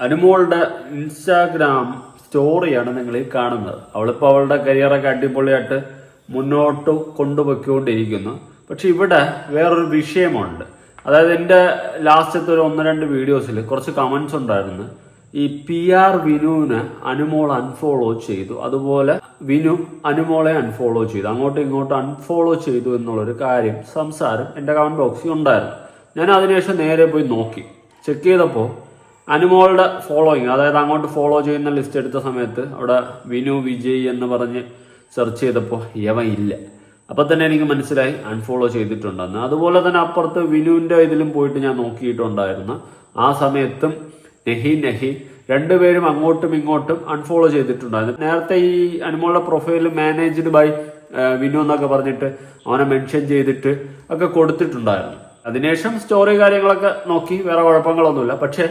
അനുമോളുടെ ഇൻസ്റ്റാഗ്രാം സ്റ്റോറിയാണ് നിങ്ങൾ ഈ കാണുന്നത്. അവളിപ്പോൾ അവളുടെ കരിയറൊക്കെ അടിപൊളിയായിട്ട് മുന്നോട്ട് കൊണ്ടുപോയിക്കൊണ്ടിരിക്കുന്നു. പക്ഷെ ഇവിടെ വേറൊരു വിഷയമുണ്ട്. അതായത് എന്റെ ലാസ്റ്റത്തെ ഒരു ഒന്ന് രണ്ട് വീഡിയോസിൽ കുറച്ച് കമൻസ് ഉണ്ടായിരുന്നു. ഈ പി ആർ വിനുവിനെ അനുമോൾ അൺഫോളോ ചെയ്തു. അതുപോലെ വിനു അനുമോളെ അൺഫോളോ ചെയ്തു. അങ്ങോട്ടും ഇങ്ങോട്ടും അൺഫോളോ ചെയ്തു എന്നുള്ളൊരു കാര്യം സംസാരം എന്റെ കമന്റ് ബോക്സിൽ ഉണ്ടായിരുന്നു. ഞാൻ അതിനുശേഷം നേരെ പോയി നോക്കി. ചെക്ക് ചെയ്തപ്പോൾ അനുമോളുടെ ഫോളോയിങ് അതായത് അങ്ങോട്ട് ഫോളോ ചെയ്യുന്ന ലിസ്റ്റ് എടുത്ത സമയത്ത് അവിടെ വിനു വിജയ് എന്ന് പറഞ്ഞ് സെർച്ച് ചെയ്തപ്പോൾ യവൻ ഇല്ല. അപ്പം തന്നെ എനിക്ക് മനസ്സിലായി അൺഫോളോ ചെയ്തിട്ടുണ്ടെന്ന്. അതുപോലെ തന്നെ അപ്പുറത്ത് വിനുവിന്റെ ഇതിലും പോയിട്ട് ഞാൻ നോക്കിയിട്ടുണ്ടായിരുന്നു ആ സമയത്തും നെഹി നെഹി രണ്ടുപേരും അങ്ങോട്ടും ഇങ്ങോട്ടും അൺഫോളോ ചെയ്തിട്ടുണ്ടായിരുന്നു. നേരത്തെ ഈ അനുമോളുടെ പ്രൊഫൈൽ മാനേജ്ഡ് ബൈ വിനു എന്നൊക്കെ പറഞ്ഞിട്ട് അവനെ മെൻഷൻ ചെയ്തിട്ട് ഒക്കെ കൊടുത്തിട്ടുണ്ടായിരുന്നു. അതിനുശേഷം സ്റ്റോറി കാര്യങ്ങളൊക്കെ നോക്കി വേറെ കുഴപ്പങ്ങളൊന്നുമില്ല. പക്ഷെ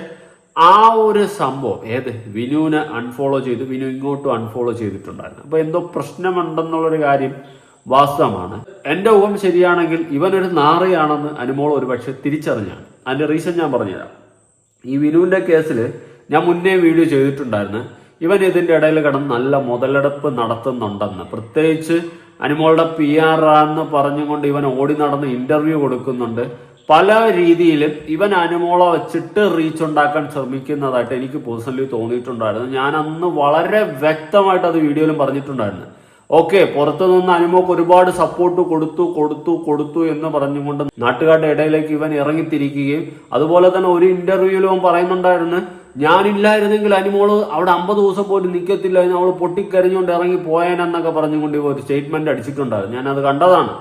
ആ ഒരു സംഭവം ഏത്? വിനുവിനെ അൺഫോളോ ചെയ്തു. വിനു ഇങ്ങോട്ടും അൺഫോളോ ചെയ്തിട്ടുണ്ടായിരുന്നു. അപ്പൊ എന്തോ പ്രശ്നമുണ്ടെന്നുള്ളൊരു കാര്യം വാസ്തവമാണ്. എന്റെ ഊഹം ശരിയാണെങ്കിൽ ഇവനൊരു നാറിയാണെന്ന് അനുമോൾ ഒരു പക്ഷെ തിരിച്ചറിഞ്ഞാണ്. അതിന്റെ റീസൺ ഞാൻ പറഞ്ഞുതരാം. ഈ വിനുവിന്റെ കേസിൽ ഞാൻ മുന്നേ വീഡിയോ ചെയ്തിട്ടുണ്ടായിരുന്നു. ഇവൻ ഇതിന്റെ ഇടയിൽ കിടന്ന് നല്ല മുതലെടുപ്പ് നടത്തുന്നുണ്ടെന്ന്. പ്രത്യേകിച്ച് അനുമോളുടെ പി ആർ ആന്ന് പറഞ്ഞുകൊണ്ട് ഇവൻ ഓടി നടന്ന് ഇന്റർവ്യൂ കൊടുക്കുന്നുണ്ട്. പല രീതിയിലും ഇവൻ അനുമോള വെച്ചിട്ട് റീച്ച് ഉണ്ടാക്കാൻ ശ്രമിക്കുന്നതായിട്ട് എനിക്ക് പേഴ്സണലി തോന്നിയിട്ടുണ്ടായിരുന്നു. ഞാൻ അന്ന് വളരെ വ്യക്തമായിട്ട് അത് വീഡിയോയിലും പറഞ്ഞിട്ടുണ്ടായിരുന്നു. ഓക്കെ പുറത്തു നിന്ന് അനുമോക്ക് ഒരുപാട് സപ്പോർട്ട് കൊടുത്തു കൊടുത്തു കൊടുത്തു എന്ന് പറഞ്ഞുകൊണ്ട് നാട്ടുകാരുടെ ഇടയിലേക്ക് ഇവൻ ഇറങ്ങിത്തിരിക്കുകയും അതുപോലെ തന്നെ ഒരു ഇന്റർവ്യൂവിലും അവൻ പറയുന്നുണ്ടായിരുന്നു ഞാനില്ലായിരുന്നെങ്കിൽ അനുമോൾ അവിടെ അമ്പത് ദിവസം പോലും നിൽക്കത്തില്ല അവൾ പൊട്ടിക്കരഞ്ഞുകൊണ്ട് ഇറങ്ങി പോയേനെന്നൊക്കെ പറഞ്ഞുകൊണ്ട് ഇവ ഒരു സ്റ്റേറ്റ്മെന്റ് അടിച്ചിട്ടുണ്ടായിരുന്നു. ഞാൻ അത് കണ്ടതാണ്.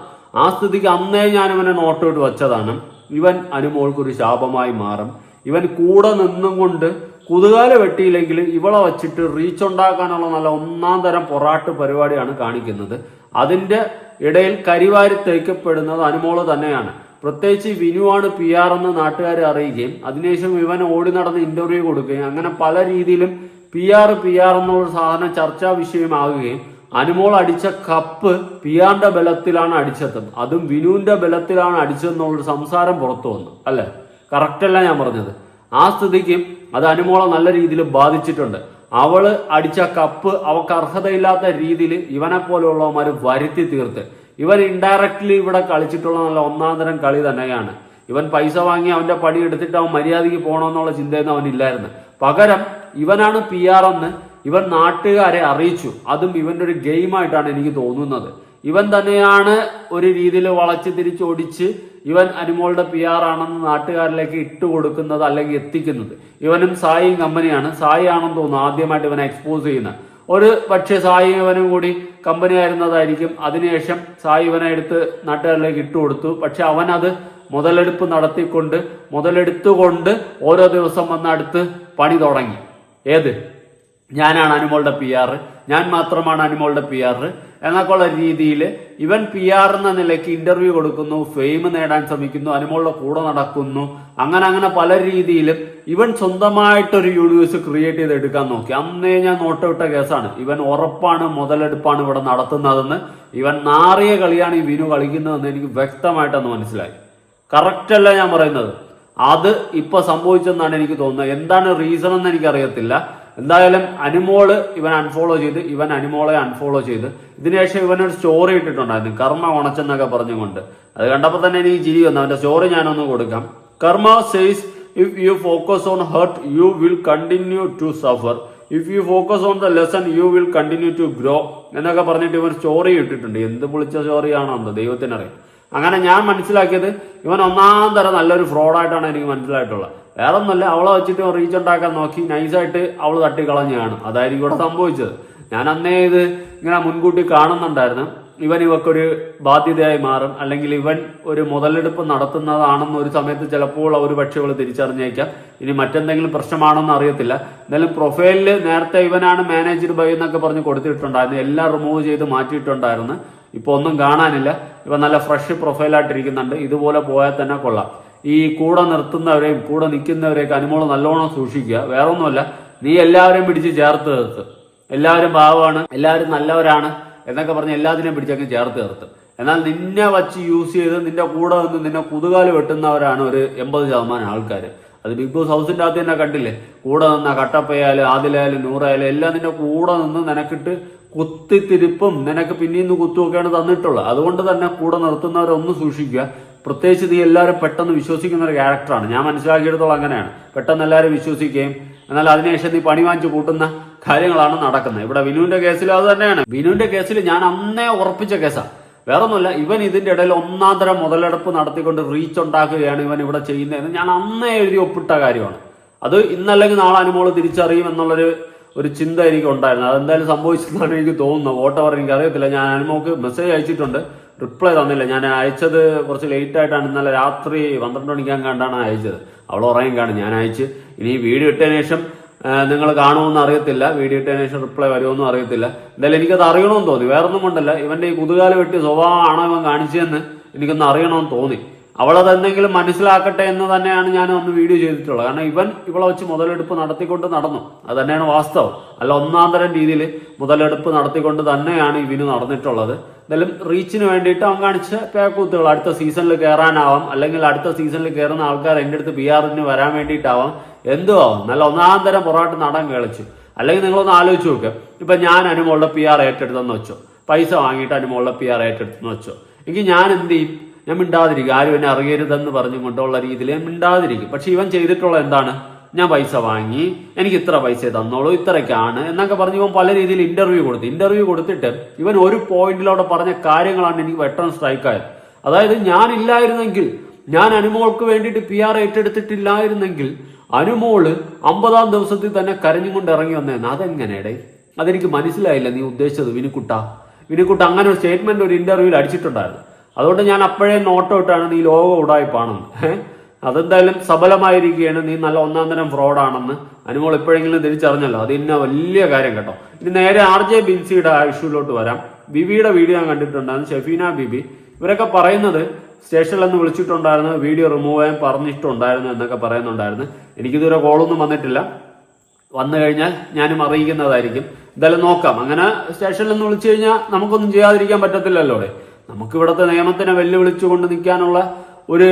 ആ സ്ഥിതിക്ക് അന്നേ ഞാൻ ഇവനെ നോട്ടൗട്ട് വെച്ചതാണ്. ഇവൻ അനുമോൾക്കൊരു ശാപമായി മാറും. ഇവൻ കൂടെ നിന്നും കൊണ്ട് കുതുകാല വെട്ടിയില്ലെങ്കിൽ ഇവളെ വച്ചിട്ട് റീച്ച് ഉണ്ടാക്കാനുള്ള നല്ല ഒന്നാം തരം പൊറാട്ട് പരിപാടിയാണ് കാണിക്കുന്നത്. അതിന്റെ ഇടയിൽ കരിവാരി തേക്കപ്പെടുന്നത് അനുമോൾ തന്നെയാണ്. പ്രത്യേകിച്ച് വിനുവാണ് പി ആർ എന്ന് നാട്ടുകാർ അറിയുകയും അതിനുശേഷം ഇവൻ ഓടി നടന്ന് ഇന്റർവ്യൂ കൊടുക്കുകയും അങ്ങനെ പല രീതിയിലും പി ആർ പി ആർ എന്നുള്ള സാധനം ചർച്ചാ വിഷയമാകുകയും അനുമോൾ അടിച്ച കപ്പ് പിയാന്റെ ബലത്തിലാണ് അടിച്ചത്. അതും വിനുവിന്റെ ബലത്തിലാണ് അടിച്ചതെന്നുള്ളൊരു സംസാരം പുറത്തു വന്നു അല്ലെ? കറക്റ്റ് അല്ല ഞാൻ പറഞ്ഞത്. ആ സ്ഥിതിക്ക് അത് അനുമോളെ നല്ല രീതിയിൽ ബാധിച്ചിട്ടുണ്ട്. അവൾ അടിച്ച കപ്പ് അവക്ക് അർഹതയില്ലാത്ത രീതിയിൽ ഇവനെ പോലെയുള്ളവന്മാർ വരുത്തി തീർത്ത്. ഇവൻ ഇൻഡയറക്ട്ലി ഇവിടെ കളിച്ചിട്ടുള്ള നല്ല ഒന്നാം തരം കളി തന്നെയാണ്. ഇവൻ പൈസ വാങ്ങി അവന്റെ പണി എടുത്തിട്ട് അവൻ മര്യാദയ്ക്ക് പോകണമെന്നുള്ള ചിന്തയൊന്നും അവനില്ലായിരുന്നു. പകരം ഇവനാണ് പി ആർ എന്ന് ഇവൻ നാട്ടുകാരെ അറിയിച്ചു. അതും ഇവന്റെ ഒരു ഗെയിമായിട്ടാണ് എനിക്ക് തോന്നുന്നത്. ഇവൻ തന്നെയാണ് ഒരു രീതിയിൽ വളച്ച് തിരിച്ചൊടിച്ച് ഇവൻ അനുമോളുടെ പി ആർ ആണെന്ന് നാട്ടുകാരിലേക്ക് ഇട്ട് കൊടുക്കുന്നത് അല്ലെങ്കിൽ എത്തിക്കുന്നത്. ഇവനും സായിയും കമ്പനിയാണ്. സായി ആണെന്ന് തോന്നുന്നു ആദ്യമായിട്ട് ഇവനെ എക്സ്പോസ് ചെയ്യുന്നത്. ഒരു പക്ഷേ സായി ഇവനും കൂടി കമ്പനി ആയിരുന്നതായിരിക്കും. അതിനുശേഷം സായി ഇവനെ എടുത്ത് നാട്ടുകാരിലേക്ക് ഇട്ട് കൊടുത്തു. പക്ഷെ അവൻ അത് മുതലെടുപ്പ് നടത്തിക്കൊണ്ട് മുതലെടുത്തുകൊണ്ട് ഓരോ ദിവസം വന്ന് അടുത്ത് പണി തുടങ്ങി. ഏത്? ഞാനാണ് അനുമോളുടെ പി ആർ ഞാൻ മാത്രമാണ് അനുമോളുടെ പി ആർ എന്നൊക്കെയുള്ള രീതിയിൽ ഇവൻ പി ആർ എന്ന നിലയ്ക്ക് ഇന്റർവ്യൂ കൊടുക്കുന്നു ഫെയിം നേടാൻ ശ്രമിക്കുന്നു അനുമോളുടെ കൂടെ നടക്കുന്നു. അങ്ങനെ അങ്ങനെ പല രീതിയിലും ഇവൻ സ്വന്തമായിട്ടൊരു യൂണിവേഴ്സ് ക്രിയേറ്റ് ചെയ്ത് എടുക്കാൻ നോക്കി. അന്നേ ഞാൻ നോട്ടവിട്ട കേസാണ്. ഇവൻ ഉറപ്പാണ് മുതലെടുപ്പാണ് ഇവിടെ നടത്തുന്നതെന്ന്. ഇവൻ നാറിയ കളിയാണ് ഈ വിനു കളിക്കുന്നതെന്ന് എനിക്ക് വ്യക്തമായിട്ടൊന്ന് മനസ്സിലായി. കറക്റ്റ് അല്ല ഞാൻ പറയുന്നത്. അത് ഇപ്പൊ സംഭവിച്ചെന്നാണ് എനിക്ക് തോന്നുന്നത്. എന്താണ് റീസൺ എന്ന് എനിക്കറിയത്തില്ല. എന്തായാലും അനുമോൾ ഇവൻ അൺഫോളോ ചെയ്ത് ഇവൻ അനുമോളെ അൺഫോളോ ചെയ്ത്. ഇതിനുശേഷം ഇവനൊരു സ്റ്റോറി ഇട്ടിട്ടുണ്ടായിരുന്നു കർമ്മ ഉണച്ചെന്നൊക്കെ പറഞ്ഞുകൊണ്ട്. അത് കണ്ടപ്പോൾ തന്നെ എനിക്ക് ചിരി വന്നു. അവന്റെ സ്റ്റോറി ഞാനൊന്ന് കൊടുക്കാം. Karma says if you focus on hurt you will continue to suffer if you focus on the lesson you will continue to grow എന്നൊക്കെ പറഞ്ഞിട്ട് ഇവൻ സ്റ്റോറി ഇട്ടിട്ടുണ്ട്. എന്ത് പൊളിച്ച സ്റ്റോറിയാണോ എന്ന് ദൈവത്തിനറിയാം. അങ്ങനെ ഞാൻ മനസ്സിലാക്കിയത് ഇവൻ ഒന്നാം തരം നല്ലൊരു ഫ്രോഡായിട്ടാണ് എനിക്ക് മനസ്സിലായിട്ടുള്ളത്. വേറെ ഒന്നല്ല അവളെ വെച്ചിട്ട് റീച്ച് ഉണ്ടാക്കാൻ നോക്കി. നൈസായിട്ട് അവൾ തട്ടിക്കളഞ്ഞാണ് അതായിരിക്കും ഇവിടെ സംഭവിച്ചത്. ഞാൻ അന്നേ ഇത് ഇങ്ങനെ മുൻകൂട്ടി കാണുന്നുണ്ടായിരുന്നു. ഇവൻ ഇവക്കൊരു ബാധ്യതയായി മാറും. അല്ലെങ്കിൽ ഇവൻ ഒരു മുതലെടുപ്പ് നടത്തുന്നതാണെന്ന് ഒരു സമയത്ത് ചിലപ്പോൾ അവർ പക്ഷേ ഇവൾ തിരിച്ചറിഞ്ഞേക്കാം. ഇനി മറ്റെന്തെങ്കിലും പ്രശ്നമാണോന്ന് അറിയത്തില്ല. എന്തായാലും പ്രൊഫൈലിൽ നേരത്തെ ഇവനാണ് മാനേജർ ബൈ എന്നൊക്കെ പറഞ്ഞ് കൊടുത്തിട്ടുണ്ടായിരുന്നു. എല്ലാം റിമൂവ് ചെയ്ത് മാറ്റിയിട്ടുണ്ടായിരുന്നു. ഇപ്പൊ ഒന്നും കാണാനില്ല. ഇവ നല്ല ഫ്രഷ് പ്രൊഫൈലായിട്ടിരിക്കുന്നുണ്ട് ഇതുപോലെ പോയാൽ തന്നെ കൊള്ളാം. ഈ കൂടെ നിർത്തുന്നവരെയും കൂടെ നിൽക്കുന്നവരെയൊക്കെ അനുമോളം നല്ലോണം സൂക്ഷിക്കുക. വേറൊന്നുമല്ല നീ എല്ലാവരെയും പിടിച്ച് ചേർത്ത് നിർത്ത്. എല്ലാവരും പാവമാണ് എല്ലാവരും നല്ലവരാണ് എന്നൊക്കെ പറഞ്ഞ് എല്ലാത്തിനെയും പിടിച്ചങ്ങ് ചേർത്ത് തീർത്ത് എന്നാൽ നിന്നെ വച്ച് യൂസ് ചെയ്ത് നിന്റെ കൂടെ നിന്ന് നിന്നെ കുതുകാൽ വെട്ടുന്നവരാണ് ഒരു എൺപത് ശതമാനം ആൾക്കാർ അത് ബിഗ് ബോസ് ഹൗസിന്റെ അകത്ത് തന്നെ കണ്ടില്ലേ? കൂടെ നിന്ന കട്ടപ്പയായാലും ആദിലായാലും നൂറായാലും എല്ലാം നിന്റെ കൂടെ നിന്ന് നിനക്കിട്ട് കുത്തിത്തിരിപ്പും നിനക്ക് പിന്നീന്ന് കുത്തുമൊക്കെയാണ് തന്നിട്ടുള്ളത്. അതുകൊണ്ട് തന്നെ കൂടെ നിർത്തുന്നവരൊന്ന് സൂക്ഷിക്കുക. പ്രത്യേകിച്ച് നീ എല്ലാവരും പെട്ടെന്ന് വിശ്വസിക്കുന്ന ഒരു ക്യാരക്ടറാണ്. ഞാൻ മനസ്സിലാക്കിയെടുത്തോളം അങ്ങനെയാണ്. പെട്ടെന്ന് എല്ലാവരും വിശ്വസിക്കുകയും എന്നാൽ അതിനുശേഷം നീ പണി വാങ്ങിച്ചു കൂട്ടുന്ന കാര്യങ്ങളാണ് നടക്കുന്നത്. ഇവിടെ വിനുവിന്റെ കേസിൽ അത് തന്നെയാണ്. വിനുവിന്റെ കേസിൽ ഞാൻ അന്നേ ഉറപ്പിച്ച കേസാണ് വേറൊന്നുമില്ല ഇവൻ ഇതിന്റെ ഇടയിൽ ഒന്നാം തരം മുതലെടുപ്പ് നടത്തിക്കൊണ്ട് റീച്ച് ഉണ്ടാക്കുകയാണ് ഇവൻ ഇവിടെ ചെയ്യുന്നതെന്ന് ഞാൻ അന്നേ എഴുതി ഒപ്പിട്ട കാര്യമാണ്. അത് ഇന്നല്ലെങ്കിൽ നാളെ അനുമോൾ തിരിച്ചറിയും എന്നുള്ളൊരു ഒരു ചിന്ത എനിക്ക് ഉണ്ടായിരുന്നു അതെന്തായാലും സംഭവിച്ചെന്നാണ് എനിക്ക് തോന്നുന്നത്. വോട്ടവർ എനിക്ക് അറിയത്തില്ല ഞാൻ അനുമോക്ക് മെസ്സേജ് അയച്ചിട്ടുണ്ട്. റിപ്ലൈ തന്നില്ല. ഞാൻ അയച്ചത് കുറച്ച് ലേറ്റ് ആയിട്ടാണ്. ഇന്നലെ രാത്രി പന്ത്രണ്ട് മണിക്കാൻ കണ്ടാണ് അയച്ചത്. അവൾ ഉറങ്ങി കാണും. ഞാൻ അയച്ച്. ഇനി വീഡിയോ ഇട്ടതിന് ശേഷം നിങ്ങൾ കാണുമെന്ന് അറിയത്തില്ല. വീഡിയോ ഇട്ടതിന് ശേഷം റിപ്ലൈ വരുമെന്നും അറിയത്തില്ല. എന്തായാലും എനിക്കത് അറിയണമെന്ന് തോന്നി. വേറൊന്നും കൊണ്ടല്ല. ഇവന്റെ ഈ കുതുകാല വെട്ടി സ്വഭാവമാണോ ഇവൻ കാണിച്ചതെന്ന് എനിക്കൊന്ന് അറിയണമെന്ന് തോന്നി. അവളത് എന്തെങ്കിലും മനസ്സിലാക്കട്ടെ എന്ന് തന്നെയാണ് ഞാൻ ഒന്ന് വീഡിയോ ചെയ്തിട്ടുള്ളത്. കാരണം ഇവൻ ഇവളെ വെച്ച് മുതലെടുപ്പ് നടത്തിക്കൊണ്ട് നടന്നു. അത് തന്നെയാണ് വാസ്തവം. അല്ല ഒന്നാം തരം രീതിയിൽ മുതലെടുപ്പ് നടത്തിക്കൊണ്ട് തന്നെയാണ് ഇവന് നടന്നിട്ടുള്ളത്. എന്തായാലും റീച്ചിന് വേണ്ടിയിട്ട് അവൻ കാണിച്ച പേക്കൂത്തുകൾ അടുത്ത സീസണിൽ കയറാനാവാം അല്ലെങ്കിൽ അടുത്ത സീസണിൽ കയറുന്ന ആൾക്കാർ എന്റെ അടുത്ത് പി ആറിന് വരാൻ വേണ്ടിയിട്ടാവാം. എന്തോ ആവാം. നല്ല ഒന്നാം തരം പൊറാട്ട് നടൻ കളിച്ചു. അല്ലെങ്കിൽ നിങ്ങളൊന്ന് ആലോചിച്ച് നോക്ക്. ഇപ്പൊ ഞാൻ അനുമോളുടെ പി ആർ ഏറ്റെടുത്തെന്ന് വെച്ചോ. പൈസ വാങ്ങിയിട്ട് അനുമോളുടെ പി ആർ ഏറ്റെടുത്തെന്ന് വെച്ചോ. എങ്കിൽ ഞാൻ എന്ത് ചെയ്യും? ഞാൻ മിണ്ടാതിരിക്കും. ആരും എന്നെ അറിയരുതെന്ന് പറഞ്ഞുകൊണ്ടുള്ള രീതിയിൽ ഞാൻ മിണ്ടാതിരിക്കും. പക്ഷെ ഇവൻ ചെയ്തിട്ടുള്ള എന്താണ്? ഞാൻ പൈസ വാങ്ങി എനിക്ക് ഇത്ര പൈസ തന്നോളൂ ഇത്രയ്ക്കാണ് എന്നൊക്കെ പറഞ്ഞ് ഇവൻ പല രീതിയിൽ ഇന്റർവ്യൂ കൊടുത്തു. ഇന്റർവ്യൂ കൊടുത്തിട്ട് ഇവൻ ഒരു പോയിന്റിലൂടെ പറഞ്ഞ കാര്യങ്ങളാണ് എനിക്ക് സ്ട്രൈക്ക് സ്ട്രൈക്കായത് അതായത് ഞാൻ ഇല്ലായിരുന്നെങ്കിൽ ഞാൻ അനുമോൾക്ക് വേണ്ടിയിട്ട് പി ആർ ഏറ്റെടുത്തിട്ടില്ലായിരുന്നെങ്കിൽ അനുമോൾ അമ്പതാം ദിവസത്തിൽ തന്നെ കരഞ്ഞുകൊണ്ട് ഇറങ്ങി വന്നേന്ന് അതെങ്ങനെയടേ അതെനിക്ക് മനസ്സിലായില്ല നീ ഉദ്ദേശിച്ചത് വിനുക്കുട്ട. വിനുക്കുട്ട അങ്ങനെ ഒരു സ്റ്റേറ്റ്മെന്റ് ഒരു ഇന്റർവ്യൂവിൽ അടിച്ചിട്ടുണ്ടായിരുന്നു. അതുകൊണ്ട് ഞാൻ അപ്പോഴേ നോട്ടോ ഇട്ടാണ് നീ ലോക ഉടായ്പാണെന്ന് ഏഹ്? അതെന്തായാലും സബലമായിരിക്കുകയാണ്. നീ നല്ല ഒന്നാം തരം ഫ്രോഡാണെന്ന് അനുമോൾ എപ്പോഴെങ്കിലും തിരിച്ചറിഞ്ഞല്ലോ. അത് ഇന്ന വലിയ കാര്യം കേട്ടോ. ഇനി നേരെ ആർ ജെ ബിൻസിയുടെ ഇഷ്യൂലോട്ട് വരാം. ബിബിയുടെ വീഡിയോ ഞാൻ കണ്ടിട്ടുണ്ടായിരുന്നു. ഷെഫീന ബിബി. ഇവരൊക്കെ പറയുന്നത് സ്റ്റേഷനിൽ നിന്ന് വിളിച്ചിട്ടുണ്ടായിരുന്നു. വീഡിയോ റിമൂവ് ചെയ്യാൻ പറഞ്ഞിട്ടുണ്ടായിരുന്നു എന്നൊക്കെ പറയുന്നുണ്ടായിരുന്നു. എനിക്കിതുവരെ കോളൊന്നും വന്നിട്ടില്ല. വന്നു കഴിഞ്ഞാൽ ഞാനും അറിയിക്കുന്നതായിരിക്കും. എന്തായാലും നോക്കാം. അങ്ങനെ സ്റ്റേഷനിൽ നിന്ന് വിളിച്ചു കഴിഞ്ഞാൽ നമുക്കൊന്നും ചെയ്യാതിരിക്കാൻ പറ്റത്തില്ലല്ലോ അവിടെ നമുക്ക് ഇവിടുത്തെ നിയമത്തിനെ വെല്ലുവിളിച്ചുകൊണ്ട് നിൽക്കാനുള്ള ഒരു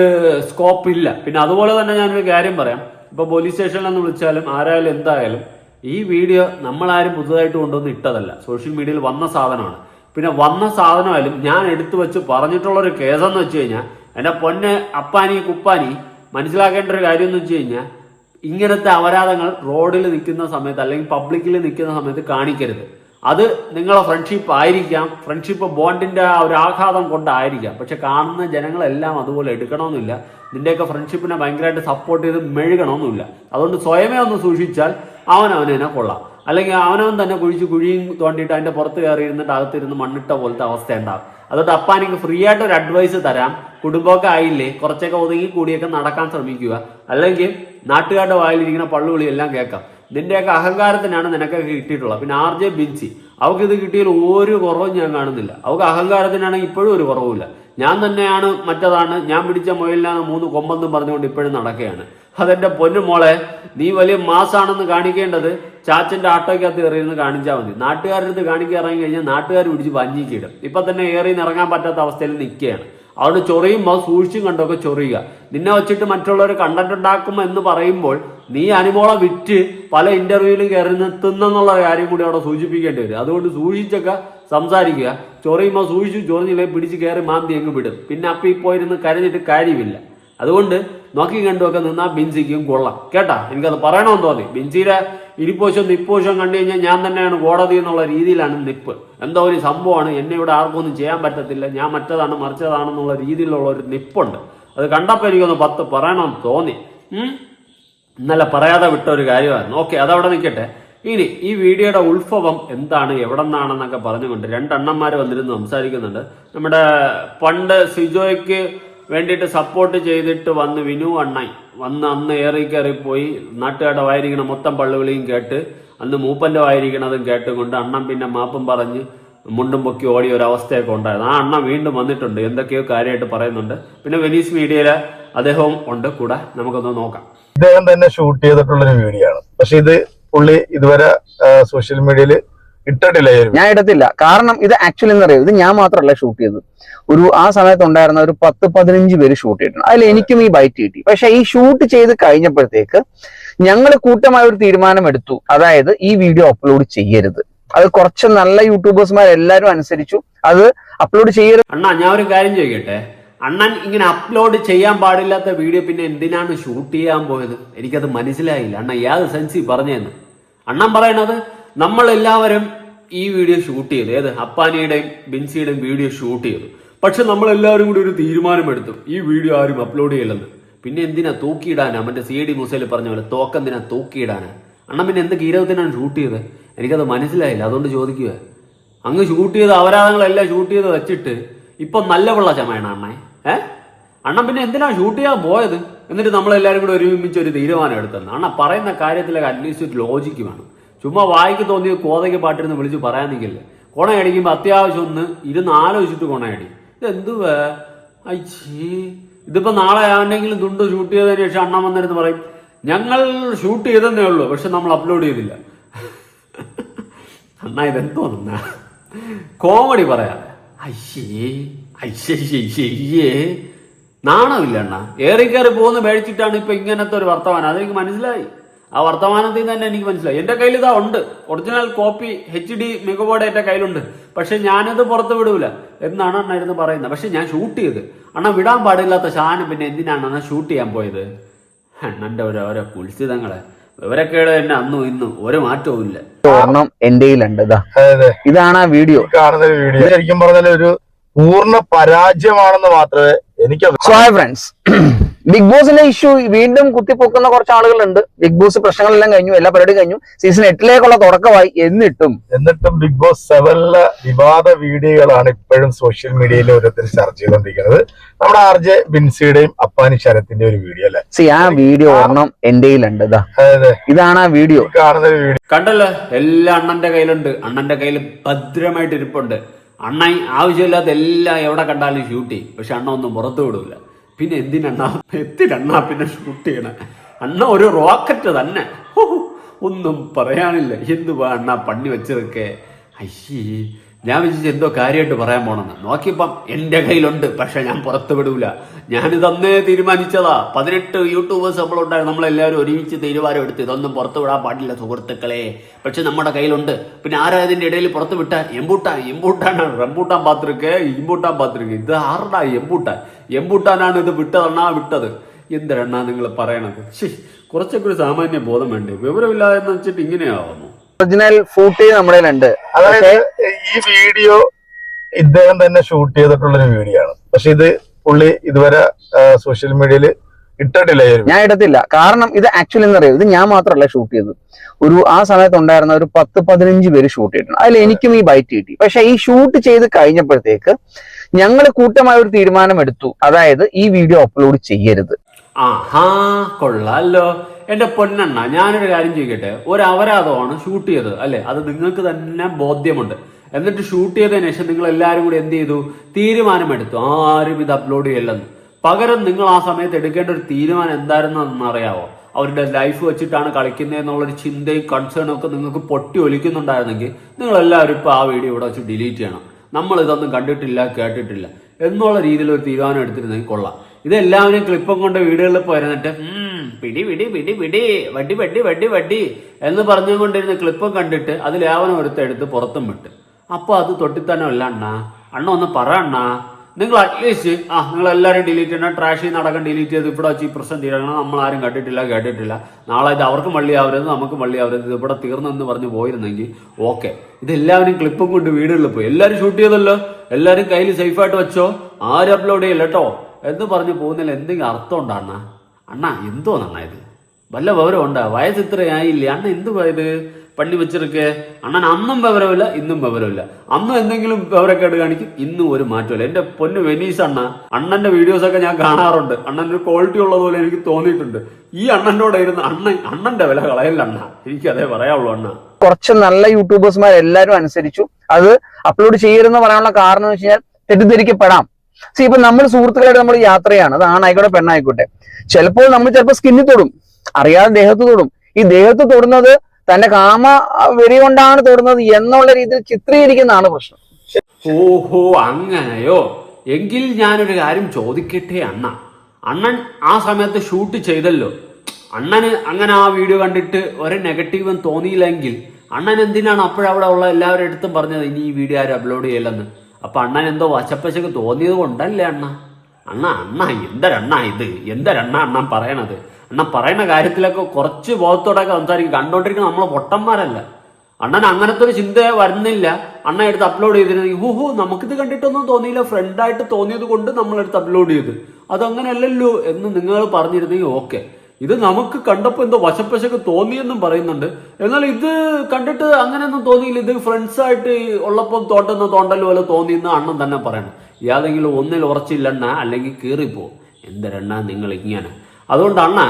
സ്കോപ്പ് ഇല്ല. പിന്നെ അതുപോലെ തന്നെ ഞാനൊരു കാര്യം പറയാം. ഇപ്പൊ പോലീസ് സ്റ്റേഷനിൽ നിന്ന് വിളിച്ചാലും ആരായാലും എന്തായാലും ഈ വീഡിയോ നമ്മളാരും പുതുതായിട്ട് കൊണ്ടുവന്ന് ഇട്ടതല്ല. സോഷ്യൽ മീഡിയയിൽ വന്ന സാധനമാണ്. പിന്നെ വന്ന സാധനമായാലും ഞാൻ എടുത്തു വെച്ച് പറഞ്ഞിട്ടുള്ള ഒരു കേസെന്ന് വെച്ച് കഴിഞ്ഞാൽ എന്റെ പൊന്ന് അപ്പാനി കുപ്പാനി മനസ്സിലാക്കേണ്ട ഒരു കാര്യം എന്ന് വെച്ച് കഴിഞ്ഞാൽ ഇങ്ങനത്തെ അപരാധങ്ങൾ റോഡിൽ നിൽക്കുന്ന സമയത്ത് അല്ലെങ്കിൽ പബ്ലിക്കിൽ നിൽക്കുന്ന സമയത്ത് കാണിക്കരുത്. അത് നിങ്ങളെ ഫ്രണ്ട്ഷിപ്പ് ആയിരിക്കാം. ഫ്രണ്ട്ഷിപ്പ് ബോണ്ടിന്റെ ആ ഒരു ആഘാതം കൊണ്ടായിരിക്കാം. പക്ഷെ കാണുന്ന ജനങ്ങളെല്ലാം അതുപോലെ എടുക്കണമെന്നില്ല. നിന്റെയൊക്കെ ഫ്രണ്ട്ഷിപ്പിനെ ഭയങ്കരമായിട്ട് സപ്പോർട്ട് ചെയ്ത് മെഴുകണമെന്നില്ല. അതുകൊണ്ട് സ്വയമേ ഒന്ന് സൂക്ഷിച്ചാൽ അവൻ അവനെ കൊള്ളാം. അല്ലെങ്കിൽ അവനവൻ തന്നെ കുഴിച്ച് കുഴിയും തോണ്ടിയിട്ട് അതിന്റെ പുറത്ത് കയറി ഇരുന്നിട്ട് അകത്തിരുന്ന് മണ്ണിട്ട പോലത്തെ അവസ്ഥ ഉണ്ടാകും. അതുകൊണ്ട് അപ്പ എനിക്ക് ഫ്രീ ആയിട്ട് ഒരു അഡ്വൈസ് തരാം. കുടുംബമൊക്കെ ആയില്ലേ? കുറച്ചൊക്കെ ഒതുങ്ങി കൂടിയൊക്കെ നടക്കാൻ ശ്രമിക്കുക. അല്ലെങ്കിൽ നാട്ടുകാരുടെ വായിലിരിക്കുന്ന പള്ളുവിളിയെല്ലാം കേൾക്കാം. നിന്റെയൊക്കെ അഹങ്കാരത്തിനാണ് നിനക്കൊക്കെ കിട്ടിയിട്ടുള്ളത്. പിന്നെ ആർ ജെ ബിൻസി അവൾക്ക് ഇത് ഒരു കുറവും ഞാൻ കാണുന്നില്ല. അവൾക്ക് അഹങ്കാരത്തിനാണെങ്കിൽ ഇപ്പോഴും ഒരു കുറവുമില്ല. ഞാൻ തന്നെയാണ് മറ്റതാണ്. ഞാൻ പിടിച്ച മുയലിനാണ് മൂന്ന് കൊമ്പെന്നും പറഞ്ഞുകൊണ്ട് ഇപ്പോഴും നടക്കുകയാണ്. അതെന്റെ പൊന്നു മോളെ നീ വലിയ മാസാണെന്ന് കാണിക്കേണ്ടത് ചാച്ചന്റെ ആട്ടോയ്ക്കകത്ത് കയറിയിരുന്ന് കാണിച്ചാൽ മതി. നാട്ടുകാരുടെ അടുത്ത് കാണിക്കാൻ ഇറങ്ങി കഴിഞ്ഞാൽ നാട്ടുകാർ പിടിച്ച് വഞ്ചിക്കിടും ഇപ്പൊ തന്നെ ഏറിന്ന് ഇറങ്ങാൻ പറ്റാത്ത അവസ്ഥയിൽ നിൽക്കുകയാണ്. അതുകൊണ്ട് ചൊറിയുമ്പോൾ സൂക്ഷിച്ചും കണ്ടൊക്കെ ചൊറിയുക. നിന്നെ വെച്ചിട്ട് മറ്റുള്ളവർ കണ്ടന്റ് ഉണ്ടാക്കും എന്ന് പറയുമ്പോൾ നീ അനുമോളെ വിറ്റ് പല ഇന്റർവ്യൂവിലും കയറി നിർത്തുന്നെന്നുള്ള കാര്യം കൂടി അവിടെ സൂചിപ്പിക്കേണ്ടി വരും. അതുകൊണ്ട് സൂക്ഷിച്ചൊക്കെ സംസാരിക്കുക. ചൊറിയുമ്പോൾ സൂക്ഷിച്ചു ചൊറിഞ്ഞില്ലേ പിടിച്ച് കയറി മാന്തി അങ്ങ് വിടും. പിന്നെ അപ്പം ഇപ്പോയിരുന്ന് പോയിരുന്ന് കരഞ്ഞിട്ട് കാര്യമില്ല. അതുകൊണ്ട് നോക്കി കണ്ടുമൊക്കെ നിന്നാ ബിൻസിക്കും കൊള്ളാം. കേട്ടാ? എനിക്കത് പറയണമെന്ന് തോന്നി. ബിൻസിയുടെ ഇരിപ്പോശം നിപ്പോശം കണ്ടു കഴിഞ്ഞാൽ ഞാൻ തന്നെയാണ് കോടതി എന്നുള്ള രീതിയിലാണ് നിപ്പ്. എന്തോ ഒരു സംഭവമാണ്. എന്നെ ഇവിടെ ആർക്കൊന്നും ചെയ്യാൻ പറ്റത്തില്ല. ഞാൻ മറ്റതാണ് മറിച്ചതാണെന്നുള്ള രീതിയിലുള്ള ഒരു നിപ്പുണ്ട്. അത് കണ്ടപ്പോൾ എനിക്കൊന്ന് പത്ത് പറയണമെന്ന് തോന്നി. ഇന്നലെ പറയാതെ വിട്ട ഒരു കാര്യമായിരുന്നു. ഓക്കെ അതവിടെ നിൽക്കട്ടെ. ഇനി ഈ വീഡിയോയുടെ ഉത്ഭവം എന്താണ്? എവിടെ നിന്നാണെന്നൊക്കെ പറഞ്ഞുകൊണ്ട് രണ്ടെണ്ണന്മാർ വന്നിരുന്ന് സംസാരിക്കുന്നുണ്ട്. നമ്മുടെ പണ്ട് സിജോയ്ക്ക് വേണ്ടിയിട്ട് സപ്പോർട്ട് ചെയ്തിട്ട് വന്ന് വിനു അണ്ണായി. വന്ന് അന്ന് ഏറി കയറി പോയി. നാട്ടുകാരുടെ വായിരിക്കണ മൊത്തം പള്ളുവിളിയും കേട്ട് അന്ന് മൂപ്പന്റെ വായിരിക്കണതും കേട്ടുകൊണ്ട് അണ്ണൻ പിന്നെ മാപ്പും പറഞ്ഞ് മുണ്ടും പൊക്കി ഓടിയ ഒരു അവസ്ഥയൊക്കെ ഉണ്ടായിരുന്നു. ആ അണ്ണൻ വീണ്ടും വന്നിട്ടുണ്ട്. എന്തൊക്കെയോ കാര്യമായിട്ട് പറയുന്നുണ്ട്. പിന്നെ വെനീസ് മീഡിയയിലെ അദ്ദേഹവും ഉണ്ട്. കൂടെ നമുക്കൊന്ന് നോക്കാം. ഇദ്ദേഹം തന്നെ ഷൂട്ട് ചെയ്തിട്ടുള്ള ഒരു വീഡിയോ ആണ്. പക്ഷെ ഇത് പുള്ളി ഇതുവരെ സോഷ്യൽ മീഡിയയിൽ ഇട്ടിട്ടില്ല? ഞാൻ ഇടത്തില്ല. കാരണം ഇത് ആക്ച്വലി എന്ന് പറയുന്നത് ഇത് ഞാൻ മാത്രമല്ല ഷൂട്ട് ചെയ്തത്. ഒരു ആ സമയത്ത് ഉണ്ടായിരുന്ന ഒരു പത്ത് പതിനഞ്ച് പേര് ഷൂട്ട് ചെയ്തിട്ടുണ്ട്. അതിൽ എനിക്കും ഈ ബൈറ്റ് കിട്ടി. പക്ഷെ ഈ ഷൂട്ട് ചെയ്ത് കഴിഞ്ഞപ്പോഴത്തേക്ക് ഞങ്ങൾ കൂട്ടമായ ഒരു തീരുമാനം എടുത്തു. അതായത് ഈ വീഡിയോ അപ്ലോഡ് ചെയ്യരുത്. അത് കുറച്ച് നല്ല യൂട്യൂബേഴ്സ്മാർ എല്ലാവരും അനുസരിച്ചു അത് അപ്ലോഡ് ചെയ്യരുത്. അണ്ണാ ഞാൻ ഒരു കാര്യം ചോദിക്കട്ടെ? അണ്ണൻ ഇങ്ങനെ അപ്ലോഡ് ചെയ്യാൻ പാടില്ലാത്ത വീഡിയോ പിന്നെ എന്തിനാണ് ഷൂട്ട് ചെയ്യാൻ പോയത്? എനിക്കത് മനസ്സിലായില്ല. അണ്ണ ഏത് സെൻസി പറഞ്ഞതെന്ന് അണ്ണൻ പറയണത് നമ്മൾ എല്ലാവരും ഈ വീഡിയോ ഷൂട്ട് ചെയ്തു. ഏത്? അപ്പാനിയുടെയും ബിൻസിയുടെയും വീഡിയോ ഷൂട്ട് ചെയ്തു. പക്ഷെ നമ്മൾ എല്ലാവരും കൂടി ഒരു തീരുമാനമെടുത്തു. ഈ വീഡിയോ ആരും അപ്ലോഡ് ചെയ്യില്ലെന്ന്. പിന്നെ എന്തിനാ തൂക്കിയിടാനാ? മറ്റേ സി ഡി മൂസയിൽ പറഞ്ഞ പോലെ തോക്കെന്തിനാ തൂക്കിയിടാനാ? അണ്ണൻ പിന്നെ എന്ത് ഗീരവത്തിനാണ് ഷൂട്ട് ചെയ്തത്? എനിക്കത് മനസ്സിലായില്ല. അതുകൊണ്ട് ചോദിക്കുക അങ്ങ് ഷൂട്ട് ചെയ്ത് അപരാധങ്ങളെല്ലാം ഷൂട്ട് ചെയ്ത് വെച്ചിട്ട് ഇപ്പൊ നല്ല വെള്ള ചമയണ അണ്ണേ. ഏ? അണ്ണൻ പിന്നെ എന്തിനാ ഷൂട്ട് ചെയ്യാൻ പോയത്? എന്നിട്ട് നമ്മളെല്ലാവരും കൂടി ഒരുമിച്ച് ഒരു തീരുമാനം എടുത്തെന്ന്. അണ്ണ പറയുന്ന കാര്യത്തിലൊക്കെ അറ്റ്ലീസ്റ്റ് ഒരു ലോജിക്ക് വേണം. ചുമ്മാ വായിക്ക് തോന്നിയ കോതയ്ക്ക് പാട്ടിരുന്ന് വിളിച്ച് പറയാൻ നിൽക്കില്ലേ കൊണയടിക്കുമ്പോൾ അത്യാവശ്യം ഒന്ന് ഇരുന്ന് ആലോചിച്ചിട്ട് കൊണയടി ഇതെന്തുവേ? അയ്യേ ഇതിപ്പോ നാളെ ആണെങ്കിലും ദുണ്ട് ഷൂട്ട് ചെയ്തതിന് ശേഷം അണ്ണൻ വന്നിരുന്ന് പറയും ഞങ്ങൾ ഷൂട്ട് ചെയ്തെന്നേ ഉള്ളൂ പക്ഷെ നമ്മൾ അപ്ലോഡ് ചെയ്തില്ല. അണ്ണാ ഇതെന്തോ നിന്ന. കോമഡി പറയാ. അയ്യേ അയ്യേ നാണമില്ല അണ്ണ. ഏറി കയറി പോകുന്ന മേടിച്ചിട്ടാണ് ഇപ്പൊ ഇങ്ങനത്തെ ഒരു വർത്തമാനം. അതെനിക്ക് മനസ്സിലായി. ആ വർത്തമാനത്തിൽ തന്നെ എനിക്ക് മനസ്സിലായി. എന്റെ കയ്യിൽ ഇതാ ഉണ്ട്. ഒറിജിനൽ കോപ്പി എച്ച് ഡി മികവോടെ എന്റെ കയ്യിലുണ്ട്. പക്ഷെ ഞാനത് പുറത്ത് വിടൂല. എന്നാണ് അണ്ണ ഇരുന്ന് പറയുന്നത്. പക്ഷെ ഞാൻ ഷൂട്ട് ചെയ്ത്. അണ്ണ വിടാൻ പാടില്ലാത്ത സാധനം പിന്നെ എന്തിനാണ് അണ്ണ ഷൂട്ട് ചെയ്യാൻ പോയത്? അണ്ണന്റെ ഓരോ ഓരോ കുൽസിതങ്ങളെ. വിവരക്കേട് തന്നെ അന്നും ഇന്നും ഒരു മാറ്റവും ഇല്ല. സ്വർണം എന്റെ കയ്യിലുണ്ട്. ഇതാണ് ആ വീഡിയോ. കാണുന്ന ഒരു വീഡിയോ. ശരിക്കും പറഞ്ഞാൽ ഒരു പൂർണ പരാജയമാണെന്ന് മാത്രമേ എനിക്ക് സോ ഹായ് ഫ്രണ്ട്സ് ബിഗ് ബോസിന്റെ ഇഷ്യൂ വീണ്ടും കുത്തിപ്പൊക്കുന്ന കുറച്ച് ആളുകളുണ്ട്. ബിഗ് ബോസ് പ്രശ്നങ്ങളെല്ലാം കഴിഞ്ഞു എല്ലാ പരിപാടിയും കഴിഞ്ഞു. സീസൺ എട്ടിലേക്കുള്ള തുടക്കമായി എന്നിട്ടും. എന്നിട്ടും ബിഗ് ബോസ് സെവനിലെ വിവാദ വീഡിയോകളാണ് ഇപ്പോഴും സോഷ്യൽ മീഡിയയിൽ ഓരോരുത്തർ ചർച്ച ചെയ്തുകൊണ്ടിരിക്കുന്നത്. നമ്മുടെ ആർ ജെ ബിൻസിയുടെയും അപ്പാനി ശരത്തിന്റെ ഒരു വീഡിയോ അല്ലേ? സി ആ വീഡിയോ ഒരെണ്ണം എന്റെ കയ്യിലുണ്ട് ഇതാണ് ആ വീഡിയോ. കാണുന്ന വീഡിയോ. കണ്ടല്ലോ? എല്ലാ അണ്ണന്റെ കയ്യിലുണ്ട്. അണ്ണന്റെ കയ്യിൽ ഭദ്രമായിട്ട് ഇരിപ്പുണ്ട് അണ്ണൻ ആവശ്യമില്ലാത്ത എല്ലാം എവിടെ കണ്ടാലും ഷൂട്ട് ചെയ്യും. പക്ഷെ അണ്ണ ഒന്നും പുറത്തു വിടൂല. പിന്നെ എന്തിനണ്ണ എത്തിനണ്ണ പിന്നെ ഷൂട്ട് ചെയ്യണേ? അണ്ണ ഒരു റോക്കറ്റ് തന്നെ. ഒന്നും പറയാനില്ല. എന്തുവാ അണ്ണ പണി വെച്ചിരിക്കേ അയ്യേ ഞാൻ വിചാരിച്ചു എന്തോ കാര്യമായിട്ട് പറയാൻ പോണെന്ന്. നോക്കിയപ്പം എന്റെ കയ്യിലുണ്ട് പക്ഷെ ഞാൻ പുറത്തു വിടൂല. ഞാനിത് അന്നേ തീരുമാനിച്ചതാ. പതിനെട്ട് യൂട്യൂബേഴ്സ് നമ്മളുണ്ടായി നമ്മളെല്ലാവരും ഒരുമിച്ച് തീരുമാനം എടുത്ത് ഇതൊന്നും പുറത്തു വിടാൻ പാടില്ല സുഹൃത്തുക്കളെ. പക്ഷെ നമ്മുടെ കയ്യിലുണ്ട്. പിന്നെ ആരാ ഇതിന്റെ ഇടയിൽ പുറത്ത് വിട്ട? എമ്പൂട്ടാൻ. എമ്പൂട്ടാണ് റംബൂട്ടാൻ പാത്രക്ക്. ഇമ്പൂട്ടാൻ പാത്രക്ക്. ഇത് ആരുടെ എമ്പൂട്ടാൻ? എമ്പൂട്ടാനാണ് ഇത് വിട്ടതെണ്ണാ വിട്ടത്? എന്തിനാ നിങ്ങൾ പറയണത്? ശേ കുറച്ചൊക്കെ ഒരു സാമാന്യ ബോധം വേണ്ടേ? വിവരമില്ലാതെ എന്ന് വെച്ചിട്ട് ഇങ്ങനെയാവുന്നു. ഒറിജിനൽ ഫൂട്ടേജ് നമ്മുടെ ഉണ്ട് അതായത് ഈ വീഡിയോ ഇദ്ദേഹം തന്നെ ഷൂട്ട് ചെയ്തിട്ടുള്ള ഒരു വീഡിയോ ആണ്. പക്ഷെ ഇത് പുള്ളി ഇതുവരെ സോഷ്യൽ മീഡിയയിൽ ഇട്ടിട്ടില്ല ഞാൻ ഇടത്തില്ല. കാരണം ഇത് ആക്ച്വലി എന്ന് പറയുന്നത് ഇത് ഞാൻ മാത്രമല്ല ഷൂട്ട് ചെയ്തത്. ഒരു ആ സമയത്ത് ഉണ്ടായിരുന്ന ഒരു പത്ത് പതിനഞ്ച് പേര് ഷൂട്ട് ചെയ്തിട്ടുണ്ട്. അതിൽ എനിക്കും ഈ ബൈറ്റ് കിട്ടി. പക്ഷെ ഈ ഷൂട്ട് ചെയ്ത് കഴിഞ്ഞപ്പോഴത്തേക്ക് ഞങ്ങൾ കൂട്ടമായ ഒരു തീരുമാനം എടുത്തു അതായത് ഈ വീഡിയോ അപ്ലോഡ് ചെയ്യരുത്. ആഹാ കൊള്ളാലോ. എന്റെ പൊന്നെണ്ണ ഞാനൊരു കാര്യം ചോദിക്കട്ടെ? ഒരു അപരാധമാണ് ഷൂട്ട് ചെയ്തത് അല്ലെ? അത് നിങ്ങൾക്ക് തന്നെ ബോധ്യമുണ്ട്. എന്നിട്ട് ഷൂട്ട് ചെയ്തതിനു ശേഷം നിങ്ങൾ എല്ലാവരും കൂടി എന്ത് ചെയ്തു? തീരുമാനമെടുത്തു. ആരും ഇത് അപ്ലോഡ് ചെയ്യല്ലെന്ന്. പകരം നിങ്ങൾ ആ സമയത്ത് എടുക്കേണ്ട ഒരു തീരുമാനം എന്തായിരുന്നു എന്നറിയാവോ അവരുടെ ലൈഫ് വെച്ചിട്ടാണ് കളിക്കുന്നത് എന്നുള്ള ഒരു ചിന്തയും കൺസേണും ഒക്കെ നിങ്ങൾക്ക് പൊട്ടി ഒലിക്കുന്നുണ്ടായിരുന്നെങ്കിൽ നിങ്ങൾ എല്ലാവരും ഇപ്പൊ ആ വീഡിയോ ഇവിടെ വെച്ച് ഡിലീറ്റ് ചെയ്യണം. നമ്മൾ ഇതൊന്നും കണ്ടിട്ടില്ല കേട്ടിട്ടില്ല. എന്നുള്ള രീതിയിൽ ഒരു തീരുമാനം എടുത്തിരുന്നെങ്കിൽ കൊള്ളാം. ഇതെല്ലാവരും ക്ലിപ്പും കൊണ്ട് വീടുകളിൽ പോയിരുന്നിട്ട് പിടി പിടി പിടി പിടി വടി വടി വടി വടി എന്ന് പറഞ്ഞുകൊണ്ടിരുന്ന ക്ലിപ്പും കണ്ടിട്ട് അത് യാവനം ഒരുത്തെടുത്ത് പുറത്തും വിട്ട്. അപ്പൊ അത് തൊട്ടിത്തന്നെ അല്ല അണ്ണ അണ്ണ ഒന്ന് പറ അണ്ണ. നിങ്ങൾ അറ്റ്ലീസ്റ്റ് ആ നിങ്ങൾ എല്ലാവരും ഡിലീറ്റ് ചെയ്യണം ട്രാഷിൽ നടക്കാൻ ഡിലീറ്റ് ചെയ്ത് ഇവിടെ വെച്ച് ഈ പ്രശ്നം തീരണം. നമ്മൾ ആരും കണ്ടിട്ടില്ല കേട്ടിട്ടില്ല. നാളെ ഇത് അവർക്കും വള്ളിയാവരുത് നമുക്കും വള്ളിയാവരുത് ഇത് ഇവിടെ തീർന്നെന്ന് പറഞ്ഞ് പോയിരുന്നെങ്കിൽ ഓക്കെ. ഇതെല്ലാവരും ക്ലിപ്പും കൊണ്ട് വീടുകളിൽ പോയി. എല്ലാവരും ഷൂട്ട് ചെയ്തല്ലോ? എല്ലാവരും കയ്യിൽ സേഫായിട്ട് വെച്ചോ? ആരും അപ്ലോഡ് ചെയ്യില്ല കേട്ടോ. എന്ന് പറഞ്ഞു പോകുന്നതിൽ എന്തെങ്കിലും അർത്ഥം ഉണ്ടോ അണ്ണ? അണ്ണ എന്തോ ഇത് വല്ല വിവരം ഉണ്ടോ? വയസ്സ് ഇത്രയായില്ലേ? അണ്ണ എന്ത് ഇത്? പള്ളി വെച്ചിരിക്കേ. അണ്ണൻ അന്നും വിവരമില്ല ഇന്നും വിവരമില്ല. അന്നും എന്തെങ്കിലും വിവരക്കേട് കാണിക്കും ഇന്നും ഒരു മാറ്റമില്ല എന്റെ പൊന്ന് വെനീസ് അണ്ണ അണ്ണന്റെ വീഡിയോസ് ഒക്കെ ഞാൻ കാണാറുണ്ട്. അണ്ണന്റെ ക്വാളിറ്റി ഉള്ളതുപോലെ എനിക്ക് തോന്നിയിട്ടുണ്ട്. ഈ അണ്ണന്റെ ഇരുന്ന് അണ്ണൻ അണ്ണന്റെ വില കളയല്ല അണ്ണ. എനിക്ക് അതേ പറയാവുള്ളൂ അണ്ണ. കുറച്ച് നല്ല യൂട്യൂബേഴ്സ്മാർ എല്ലാവരും അനുസരിച്ചു. അത് അപ്ലോഡ് ചെയ്യരുതെന്ന് പറയാനുള്ള കാരണം എന്ന് വെച്ച് കഴിഞ്ഞാൽ തെറ്റിദ്ധരിക്കപ്പെടാം. സി ഇപ്പൊ നമ്മൾ സുഹൃത്തുക്കളായിട്ട് നമ്മൾ യാത്രയാണ്. അത് ആണായിക്കോട്ടെ പെണ്ണായിക്കോട്ടെ. ചിലപ്പോൾ നമ്മൾ ചിലപ്പോൾ സ്കിന്നിൽ തൊടും. അറിയാതെ ദേഹത്ത് തൊടും. ഈ ദേഹത്ത് തൊടുന്നത് തന്റെ കാമ വെരി കൊണ്ടാണ് തൊടുന്നത് എന്നുള്ള രീതിയിൽ ചിത്രീകരിക്കുന്നതാണ് പ്രശ്നം. ഓഹോ അങ്ങനെയോ? എങ്കിൽ ഞാനൊരു കാര്യം ചോദിക്കട്ടെ അണ്ണ. അണ്ണൻ ആ സമയത്ത് ഷൂട്ട് ചെയ്തല്ലോ. അണ്ണന് അങ്ങനെ ആ വീഡിയോ കണ്ടിട്ട് ഒരു നെഗറ്റീവും തോന്നിയില്ലെങ്കിൽ അണ്ണൻ എന്തിനാണ് അപ്പോഴവിടെ ഉള്ള എല്ലാവരുടെ അടുത്തും പറഞ്ഞത് ഇനി ഈ വീഡിയോ ആരും അപ്ലോഡ് ചെയ്യില്ലെന്ന്? അപ്പൊ അണ്ണൻ എന്തോ വശപ്പശക്ക് തോന്നിയത് കൊണ്ടല്ലേ അണ്ണ? അണ്ണ അണ്ണ എന്തരണ്ണ ഇത്? എന്തരണ്ണ അണ്ണൻ പറയണത്? അണ്ണൻ പറയുന്ന കാര്യത്തിലൊക്കെ കുറച്ച് ബോധത്തോടൊക്കെ സംസാരിക്കും. കണ്ടോണ്ടിരിക്കുന്ന നമ്മളെ പൊട്ടന്മാരല്ല. അണ്ണൻ അങ്ങനത്തെ ഒരു ചിന്ത വരുന്നില്ല. അണ്ണ എടുത്ത് അപ്ലോഡ് ചെയ്തിരുന്നത് യുഹു നമുക്കിത് കണ്ടിട്ടൊന്നും തോന്നിയില്ല. ഫ്രണ്ടായിട്ട് തോന്നിയത് കൊണ്ട് നമ്മൾ എടുത്ത് അപ്ലോഡ് ചെയ്ത്. അതങ്ങനെയല്ലല്ലോ എന്ന് നിങ്ങൾ പറഞ്ഞിരുന്നെങ്കിൽ ഓക്കെ ഇത് നമുക്ക് കണ്ടപ്പോൾ എന്തോ വശപ്പശക്ക് തോന്നിയെന്നും പറയുന്നുണ്ട്. എന്നാൽ ഇത് കണ്ടിട്ട് അങ്ങനെയൊന്നും തോന്നിയില്ല. ഇത് ഫ്രണ്ട്സ് ആയിട്ട് ഉള്ളപ്പോൾ തോട്ടുന്ന തോണ്ടൽ പോലെ തോന്നിയെന്ന് അണ്ണൻ തന്നെ പറയണം. യാതെങ്കിലും ഒന്നിൽ ഉറച്ചില്ലെണ്ണ അല്ലെങ്കിൽ കീറിപ്പോ. എന്തരെണ്ണ നിങ്ങൾ ഇങ്ങനെ അതുകൊണ്ട് അണ്ണ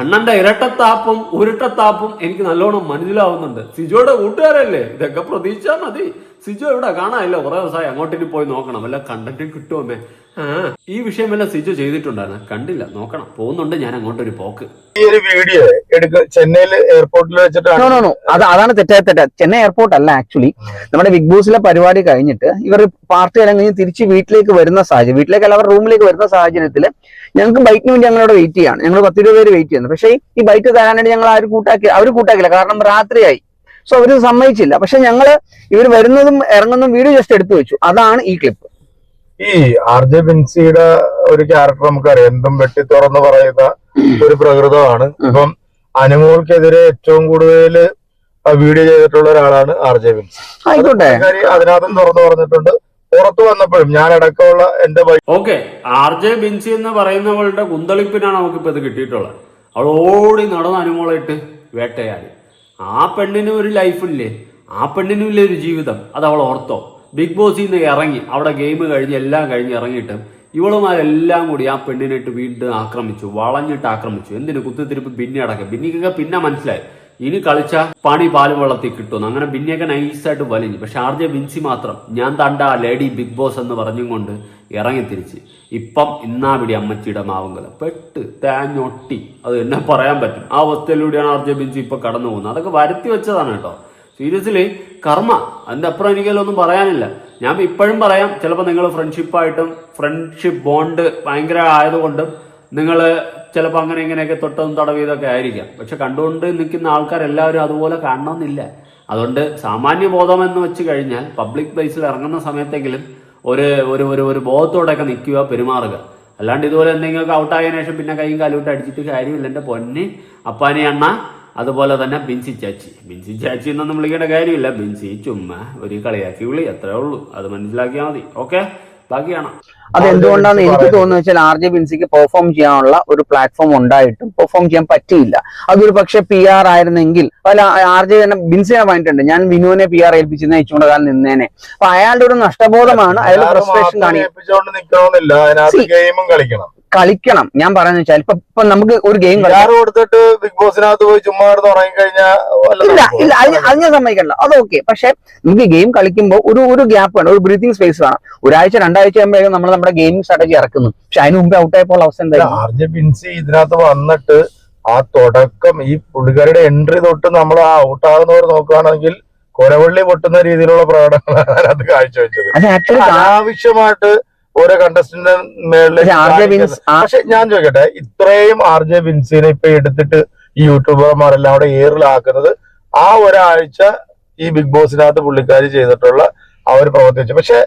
അണ്ണന്റെ ഇരട്ടത്താപ്പും ഉരുട്ടത്താപ്പും എനിക്ക് നല്ലോണം മനസ്സിലാവുന്നുണ്ട്. സിജോയുടെ കൂട്ടുകാരല്ലേ? ഇതൊക്കെ പ്രതീക്ഷിച്ചാൽ മതി. സിജോ ഇവിടെ കാണാനില്ല. കുറെ ദിവസമായി അങ്ങോട്ടേക്ക് പോയി നോക്കണം. വല്ല കണ്ടന്റ് കിട്ടുമേ ആ ഈ വിഷയമെല്ലാം സിജു ചെയ്തിട്ടുണ്ടായിരുന്നു. കണ്ടില്ല. നോക്കണം. പോകുന്നുണ്ട് ഞാൻ അങ്ങോട്ട് ഒരു പോക്ക്. ഈ ഒരു വീഡിയോ എടുക്ക ചെന്നൈയിൽ എയർപോർട്ടിൽ വെച്ചിട്ടാണ് നോ നോ അത് അതാണ് തെറ്റായ തെറ്റ. ചെന്നൈ എയർപോർട്ട് അല്ല ആക്ച്വലി നമ്മുടെ ബിഗ് ബോസിലെ പരിപാടി കഴിഞ്ഞിട്ട് ഇവർ പാർട്ടി എല്ലാം കഴിഞ്ഞ് തിരിച്ച് വീട്ടിലേക്ക് വരുന്ന സാഹചര്യം വീട്ടിലേക്ക് അല്ല അവർ റൂമിലേക്ക് വരുന്ന സാഹചര്യത്തിൽ ഞങ്ങൾക്ക് ബൈക്കിന് വേണ്ടി ഞങ്ങളോട് വെയിറ്റ് ചെയ്യാണ്. ഞങ്ങൾ പത്തിരുപത് പേര് വെയിറ്റ് ചെയ്യുന്നു. പക്ഷേ ഈ ബൈക്ക് തരാൻ വേണ്ടി ഞങ്ങൾ ആരും കൂട്ടാക്കി അവർ കൂട്ടാക്കില്ല. കാരണം രാത്രിയായി. സോ അവർ സമ്മതിച്ചില്ല. പക്ഷെ ഞങ്ങൾ ഇവർ വരുന്നതും ഇറങ്ങുന്നതും വീഡിയോ ജസ്റ്റ് എടുത്തു വെച്ചു. അതാണ് ഈ ക്ലിപ്പ് ഈ ആർ ജെ ബിൻസിയുടെ ഒരു ക്യാരക്ടർ നമുക്കറിയാം. എന്തും വെട്ടി തുറന്ന് പറയുന്ന ഒരു പ്രകൃതമാണ്. ഇപ്പം അനുമോൾക്കെതിരെ ഏറ്റവും കൂടുതൽ വീഡിയോ ചെയ്തിട്ടുള്ള ഒരാളാണ് ആർ ജെ ബിൻസി. ആയിക്കോട്ടെ. അതിനകത്തും തുറന്നു പറഞ്ഞിട്ടുണ്ട്. പുറത്തു വന്നപ്പോഴും ഞാൻ അടക്കമുള്ള എന്റെ ഓക്കെ. ആർ ജെ ബിൻസി എന്ന് പറയുന്നവളുടെ കുന്തളിപ്പിനാണ് നമുക്കിപ്പോ ഇത് കിട്ടിയിട്ടുള്ളത്. അവൾ ഓടി നടന്ന് അനുമോളായിട്ട് വേട്ടയാടി. ആ പെണ്ണിന് ഒരു ലൈഫില്ലേ ആ പെണ്ണിനും ഇല്ലേ ഒരു ജീവിതം? അത് അവൾ ഓർത്തോ. ബിഗ് ബോസിൽ നിന്ന് ഇറങ്ങി. അവിടെ ഗെയിം കഴിഞ്ഞ് എല്ലാം കഴിഞ്ഞ് ഇറങ്ങിയിട്ട് ഇവളുമാരെല്ലാം കൂടി ആ പെണ്ണിനായിട്ട് വീണ്ടും ആക്രമിച്ചു വളഞ്ഞിട്ട് ആക്രമിച്ചു. എന്തിനു? കുത്തിത്തിരിപ്പ് ബിന്നി അടക്കം. ബിന്നിക്കൊക്കെ പിന്നെ മനസ്സിലായി. ഇനി കളിച്ച പണി പാലും വെള്ളത്തിൽ കിട്ടും അങ്ങനെ ബിന്നിയൊക്കെ നൈസായിട്ട് വലിഞ്ഞു. പക്ഷെ ആർ ജെ ബിൻസി മാത്രം ഞാൻ തണ്ട ആ ലേഡി ബിഗ് ബോസ് എന്ന് പറഞ്ഞും കൊണ്ട് ഇറങ്ങി തിരിച്ച് ഇപ്പം ഇന്നാപിടി അമ്മച്ചിയുടെ മാവുങ്കല. പെട്ട് തേഞ്ഞൊട്ടി. അത് എന്നെ പറയാൻ പറ്റും. ആ അവസ്ഥയിലൂടെയാണ് ആർജെ ബിൻസി ഇപ്പൊ കടന്നു പോകുന്നത് അതൊക്കെ വരുത്തി വെച്ചതാണ് കേട്ടോ. സീരിയസ്ലി കർമ്മ അതിന്റെ അപ്പുറം എനിക്കതിലൊന്നും പറയാനില്ല. ഞാൻ ഇപ്പോഴും പറയാം ചിലപ്പോൾ നിങ്ങൾ ഫ്രണ്ട്ഷിപ്പായിട്ടും ഫ്രണ്ട്ഷിപ്പ് ബോണ്ട് ഭയങ്കര ആയതുകൊണ്ടും നിങ്ങൾ ചിലപ്പോൾ അങ്ങനെ ഇങ്ങനെയൊക്കെ തൊട്ടതും തടവിയതൊക്കെ ആയിരിക്കാം. പക്ഷെ കണ്ടുകൊണ്ട് നിൽക്കുന്ന ആൾക്കാരെല്ലാവരും അതുപോലെ കാണണമെന്നില്ല. അതുകൊണ്ട് സാമാന്യ ബോധം എന്ന് വെച്ച് കഴിഞ്ഞാൽ പബ്ലിക് പ്ലേസിൽ ഇറങ്ങുന്ന സമയത്തെങ്കിലും ഒരു ഒരു ഒരു ഒരു ബോധത്തോടെയൊക്കെ നിൽക്കുക പെരുമാറുക. അല്ലാണ്ട് ഇതുപോലെ എന്തെങ്കിലുമൊക്കെ ഔട്ടായതിനു ശേഷം പിന്നെ കൈയും കാലോട്ട് അടിച്ചിട്ട് കാര്യമില്ല. എന്റെ പൊന്നി അപ്പാനി അണ്ണ അതുപോലെ തന്നെ ബിൻസി ചാച്ചി. ബിൻസി ചാച്ചി എന്നൊന്നും വിളിക്കേണ്ട കാര്യമില്ല. ബിൻസി ചുമ്മാ ഒരു കളിയാക്കി വിളി അത്രേ ഉള്ളൂ. അത് മനസ്സിലാക്കിയാൽ മതി. ഓക്കെ? ബാക്കിയാണ്. കാണാം അത് എന്തുകൊണ്ടാണ് എനിക്ക് തോന്നുന്നത് വെച്ചാൽ ആർ ജെ ബിൻസിക്ക് പെർഫോം ചെയ്യാനുള്ള ഒരു പ്ലാറ്റ്ഫോം ഉണ്ടായിട്ടും പെർഫോം ചെയ്യാൻ പറ്റിയില്ല. അതൊരു പക്ഷെ പി ആർ ആയിരുന്നെങ്കിൽ അല്ല ആർ ജെ തന്നെ ബിൻസിനെ പറഞ്ഞിട്ടുണ്ട് ഞാൻ വിനുവിനെ പി ആർ ഏൽപ്പിച്ചെന്ന് അയച്ചുകൊണ്ട് കാലം നിന്നേനെ. അപ്പൊ അയാളുടെ ഒരു നഷ്ടബോധമാണ് അയാളുടെ ഞാൻ ഫ്രസ്ട്രേഷൻ കാണിക്കുന്നത് കളിക്കണം. ഞാൻ പറയുന്നത് വെച്ചാൽ ഇപ്പൊ ഇപ്പൊ നമുക്ക് ഒരു ഗെയിം കൊടുത്തിട്ട് ബിഗ് ബോസിനകത്ത് പോയി ചുമ്മാ കഴിഞ്ഞാൽ ഇല്ല ഇല്ല അത് ഞാൻ സമ്മതിക്കണ്ട അത് ഓക്കെ പക്ഷെ നമുക്ക് ഗെയിം കളിക്കുമ്പോൾ ഒരു ഒരു ഗ്യാപ്പ് വേണം ഒരു ബ്രീതിങ് സ്പേസ് വേണം. ഒരാഴ്ച രണ്ടാഴ്ച ആകുമ്പോഴേക്കും നമ്മൾ നമ്മുടെ ഗെയിമിംഗ് സ്ട്രാറ്റജി ഇറക്കുന്നു. പക്ഷെ അതിന് മുമ്പ് ഔട്ട് ആയപ്പോൾ അവസ്ഥ എന്തായാലും ബിൻസി ഇതിനകത്ത് വന്നിട്ട് ആ തുടക്കം ഈ പുള്ളിക്കാരുടെ എൻട്രി തൊട്ട് നമ്മൾ ആ ഔട്ടാകുന്നവർ നോക്കുകയാണെങ്കിൽ കൊരവള്ളി പൊട്ടുന്ന രീതിയിലുള്ള പ്രകടനങ്ങളാണ് അത് കാഴ്ചവെച്ചത് അനാവശ്യമായിട്ട് ഓരോ കണ്ടസ്റ്റന്റ് പക്ഷെ ആർ ജെ മേളിൽ പക്ഷെ ഞാൻ ചോദിക്കട്ടെ ഇത്രയും ആർ ജെ വിൻസിനെ ഇപ്പൊ എടുത്തിട്ട് ഈ യൂട്യൂബർമാരെല്ലാം അവിടെ ഏറിലാക്കുന്നത് ആ ഒരാഴ്ച ഈ ബിഗ് ബോസിനകത്ത് പുള്ളിക്കാരി ചെയ്തിട്ടുള്ള ആ ഒരു പ്രവർത്തിച്ചു. പക്ഷെ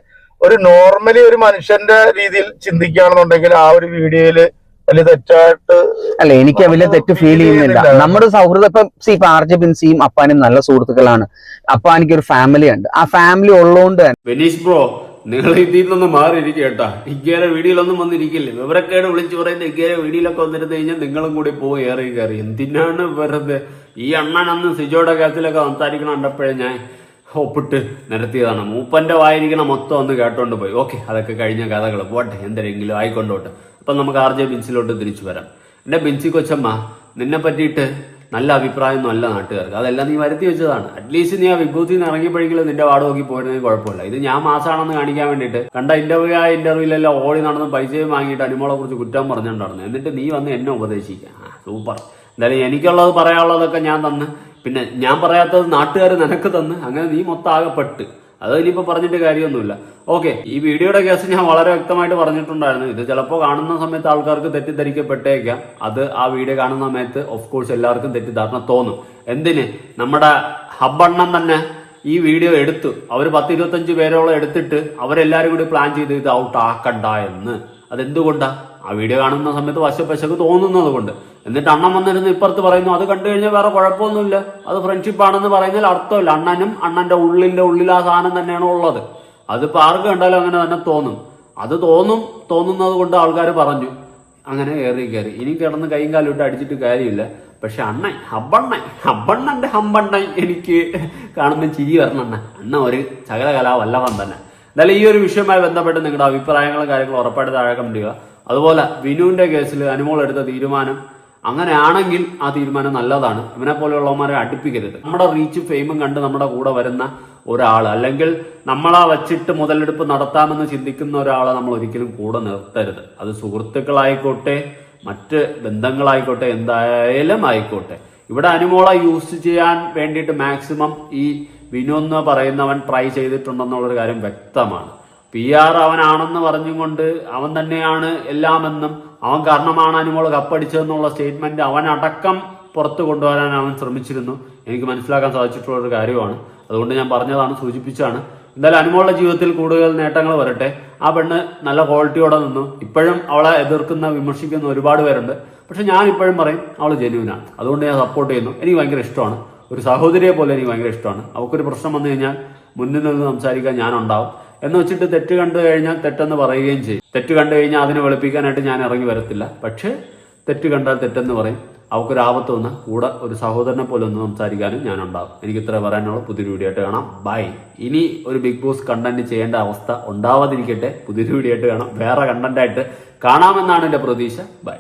ഒരു നോർമലി ഒരു മനുഷ്യന്റെ രീതിയിൽ ചിന്തിക്കുകയാണെന്നുണ്ടെങ്കിൽ ആ ഒരു വീഡിയോയിൽ വലിയ തെറ്റായിട്ട് അല്ല എനിക്ക് വലിയ തെറ്റ് ഫീൽ ചെയ്യുന്നില്ല. നമ്മുടെ സൗഹൃദം ഇപ്പൊ സി ഇപ്പൊ ആർ ജെ ബിൻസിയും അപ്പാനും നല്ല സുഹൃത്തുക്കളാണ്. അപ്പാനിക്ക് ഒരു ഫാമിലി ഉണ്ട്. ആ ഫാമിലി ഉള്ളതുകൊണ്ട് തന്നെ ബ്രോ നിങ്ങൾ ഇതിൽ നിന്ന് മാറിയിരിക്കുക കേട്ടാ. ഇങ്ങനെ വീഡിയോയിലൊന്നും വന്നിരിക്കില്ല. വിവരക്കേട് വിളിച്ചു പറയുന്ന ഇങ്ങനെ വീഡിയോയിലൊക്കെ വന്നിരുന്നു കഴിഞ്ഞാൽ നിങ്ങളും കൂടി പോകും ഏറി കയറി. എന്തിനാണ് വെറുതെ ഈ അണ്ണൻ അന്ന് സിജോയുടെ കാര്യത്തിലൊക്കെ സംസാരിക്കണം കണ്ടപ്പോഴേ ഞാൻ ഒപ്പിട്ട് നിരത്തിയതാണ്. മൂപ്പന്റെ വായിരിക്കണ മൊത്തം ഒന്ന് കേട്ടോണ്ട് പോയി. ഓക്കെ അതൊക്കെ കഴിഞ്ഞ കഥകൾ പോട്ടെ എന്തെങ്കിലും ആയിക്കൊണ്ടോട്ടെ. അപ്പം നമുക്ക് ആർ ജെ ബിൻസിലോട്ട് തിരിച്ചു വരാം. എന്റെ ബിൻസി കൊച്ചമ്മ നിന്നെ പറ്റിയിട്ട് നല്ല അഭിപ്രായമൊന്നും അല്ല നാട്ടുകാർക്ക്. അതെല്ലാം നീ വരുത്തി വെച്ചതാണ്. അറ്റ്ലീസ്റ്റ് നീ ആ വിഭൂതി ഇറങ്ങിയപ്പോഴെങ്കിലും നിന്റെ വാട് നോക്കി പോയിരുന്നെങ്കിൽ കുഴപ്പമില്ല. ഇത് ഞാൻ മാസമാണെന്ന് കാണിക്കാൻ വേണ്ടിയിട്ട് കണ്ട ഇന്റർവ്യൂ ആ ഇന്റർവ്യൂലെല്ലാം ഓടി നടന്ന് പൈസയും വാങ്ങിയിട്ട് അനുമോളെ കുറിച്ച് കുറ്റം പറഞ്ഞിട്ടുണ്ടായിരുന്നു എന്നിട്ട് നീ വന്ന് എന്നെ ഉപദേശിക്കാം. സൂപ്പർ എന്തായാലും എനിക്കുള്ളത് പറയാനുള്ളതൊക്കെ ഞാൻ തന്ന്. പിന്നെ ഞാൻ പറയാത്തത് നാട്ടുകാർ നിനക്ക് തന്ന്. അങ്ങനെ നീ മൊത്തം ആകെപ്പെട്ട്. അത് ഇനിയിപ്പോൾ പറഞ്ഞിട്ട് കാര്യമൊന്നുമില്ല. ഓക്കെ ഈ വീഡിയോയുടെ കേസ് ഞാൻ വളരെ വ്യക്തമായിട്ട് പറഞ്ഞിട്ടുണ്ടായിരുന്നു. ഇത് ചിലപ്പോൾ കാണുന്ന സമയത്ത് ആൾക്കാർക്ക് തെറ്റിദ്ധരിക്കപ്പെട്ടേക്കാം. അത് ആ വീഡിയോ കാണുന്ന സമയത്ത് ഓഫ് കോഴ്സ് എല്ലാവർക്കും തെറ്റിദ്ധാരണ തോന്നും. എന്തിന്? നമ്മുടെ ഹബ്ബണ്ണം തന്നെ ഈ വീഡിയോ എടുത്തു. അവർ പത്ത് ഇരുപത്തഞ്ച് പേരോളം എടുത്തിട്ട് അവരെല്ലാവരും കൂടി പ്ലാൻ ചെയ്ത് ഇത് ഔട്ട് ആക്കണ്ട എന്ന്. അതെന്തുകൊണ്ടാ? ആ വീഡിയോ കാണുന്ന സമയത്ത് വശപ്പശക്ക് തോന്നുന്നത് കൊണ്ട്. എന്നിട്ട് അണ്ണൻ വന്നിരുന്ന് ഇപ്പുറത്ത് പറയുന്നു അത് കണ്ടു കഴിഞ്ഞാൽ വേറെ കുഴപ്പമൊന്നുമില്ല. അത് ഫ്രണ്ട്ഷിപ്പ് ആണെന്ന് പറയുന്നതിൽ അർത്ഥമില്ല. അണ്ണനും അണ്ണന്റെ ഉള്ളിന്റെ ഉള്ളിൽ ആ സാധനം തന്നെയാണ് ഉള്ളത്. അതിപ്പോ ആർക്ക് കണ്ടാലും അങ്ങനെ തന്നെ തോന്നും. അത് തോന്നും തോന്നുന്നത് കൊണ്ട് ആൾക്കാർ പറഞ്ഞു. അങ്ങനെ കയറി കയറി. ഇനി കിടന്ന് കൈയും കാലും ഇട്ട് അടിച്ചിട്ട് കാര്യമില്ല. പക്ഷെ അണ്ണൻ ഹബ്ബണ്ണൻ ഹബ്ബണ്ണന്റെ ഹമ്പണ്ണൻ എനിക്ക് കാണുമ്പോൾ ചിരി വരണണ്ണ അണ്ണ ഒരു സകല കലാവല്ലവൻ തന്നെ. എന്തായാലും ഈ ഒരു വിഷയവുമായി ബന്ധപ്പെട്ട് നിങ്ങളുടെ അഭിപ്രായങ്ങളും കാര്യങ്ങളും ഉറപ്പായിട്ട് താഴെ ചെയ്യുക. അതുപോലെ വിനുവിന്റെ കേസിൽ അനുമോൾ എടുത്ത തീരുമാനം അങ്ങനെയാണെങ്കിൽ ആ തീരുമാനം നല്ലതാണ്. ഇവനെ പോലെയുള്ളവന്മാരെ അടുപ്പിക്കരുത്. നമ്മുടെ റീച്ച് ഫെയിമും കണ്ട് നമ്മുടെ കൂടെ വരുന്ന ഒരാൾ അല്ലെങ്കിൽ നമ്മളാ വച്ചിട്ട് മുതലെടുപ്പ് നടത്താമെന്ന് ചിന്തിക്കുന്ന ഒരാളെ നമ്മൾ ഒരിക്കലും കൂടെ നിർത്തരുത്. അത് സുഹൃത്തുക്കളായിക്കോട്ടെ മറ്റ് ബന്ധങ്ങളായിക്കോട്ടെ എന്തായാലും ആയിക്കോട്ടെ. ഇവിടെ അനുമോളെ യൂസ് ചെയ്യാൻ വേണ്ടിയിട്ട് മാക്സിമം ഈ വിനു എന്ന് പറയുന്നവൻ ട്രൈ ചെയ്തിട്ടുണ്ടെന്നുള്ളൊരു കാര്യം വ്യക്തമാണ്. പി ആർ അവനാണെന്ന് പറഞ്ഞുകൊണ്ട് അവൻ തന്നെയാണ് എല്ലാമെന്നും അവൻ കാരണമാണ് അനുമോൾ കപ്പടിച്ചതെന്നുള്ള സ്റ്റേറ്റ്മെന്റ് അവൻ അടക്കം പുറത്തു കൊണ്ടുവരാൻ അവൻ ശ്രമിച്ചിരുന്നു. എനിക്ക് മനസ്സിലാക്കാൻ സാധിച്ചിട്ടുള്ള ഒരു കാര്യമാണ്. അതുകൊണ്ട് ഞാൻ പറഞ്ഞതാണ് സൂചിപ്പിച്ചാണ് എന്തായാലും അനുമോളുടെ ജീവിതത്തിൽ കൂടുതൽ നേട്ടങ്ങൾ വരട്ടെ. ആ പെണ്ണ് നല്ല ക്വാളിറ്റിയോടെ നിന്നു. ഇപ്പോഴും അവളെ എതിർക്കുന്ന വിമർശിക്കുന്ന ഒരുപാട് പേരുണ്ട്. പക്ഷെ ഞാൻ ഇപ്പോഴും പറയും അവൾ ജെന്യൂനാണ് അതുകൊണ്ട് ഞാൻ സപ്പോർട്ട് ചെയ്യുന്നു. എനിക്ക് ഭയങ്കര ഇഷ്ടമാണ്. ഒരു സഹോദരിയെ പോലെ എനിക്ക് ഭയങ്കര ഇഷ്ടമാണ്. അവൾക്കൊരു പ്രശ്നം വന്നു കഴിഞ്ഞാൽ മുന്നിൽ നിന്ന് സംസാരിക്കാൻ ഞാനുണ്ടാവും എന്ന് വെച്ചിട്ട് തെറ്റ് കണ്ടു കഴിഞ്ഞാൽ തെറ്റെന്ന് പറയുകയും ചെയ്യും. തെറ്റ് കണ്ടു കഴിഞ്ഞാൽ അതിനെ വെളുപ്പിക്കാനായിട്ട് ഞാൻ ഇറങ്ങി വരത്തില്ല. പക്ഷേ തെറ്റ് കണ്ടാൽ തെറ്റെന്ന് പറയും. അവൾക്കൊരു ആപത്ത് വന്ന് കൂടെ ഒരു സഹോദരനെ പോലെ ഒന്ന് സംസാരിക്കാനും ഞാനുണ്ടാവും എനിക്ക് ഇത്ര പറയാനുള്ള. പുതിയൊരു വീഡിയോ ആയിട്ട് കാണാം. ബൈ ഇനി ഒരു ബിഗ് ബോസ് കണ്ടന്റ് ചെയ്യേണ്ട അവസ്ഥ ഉണ്ടാവാതിരിക്കട്ടെ. പുതിയൊരു വീഡിയോ ആയിട്ട് കാണാം. വേറെ കണ്ടന്റായിട്ട് കാണാമെന്നാണ് എന്റെ പ്രതീക്ഷ. ബൈ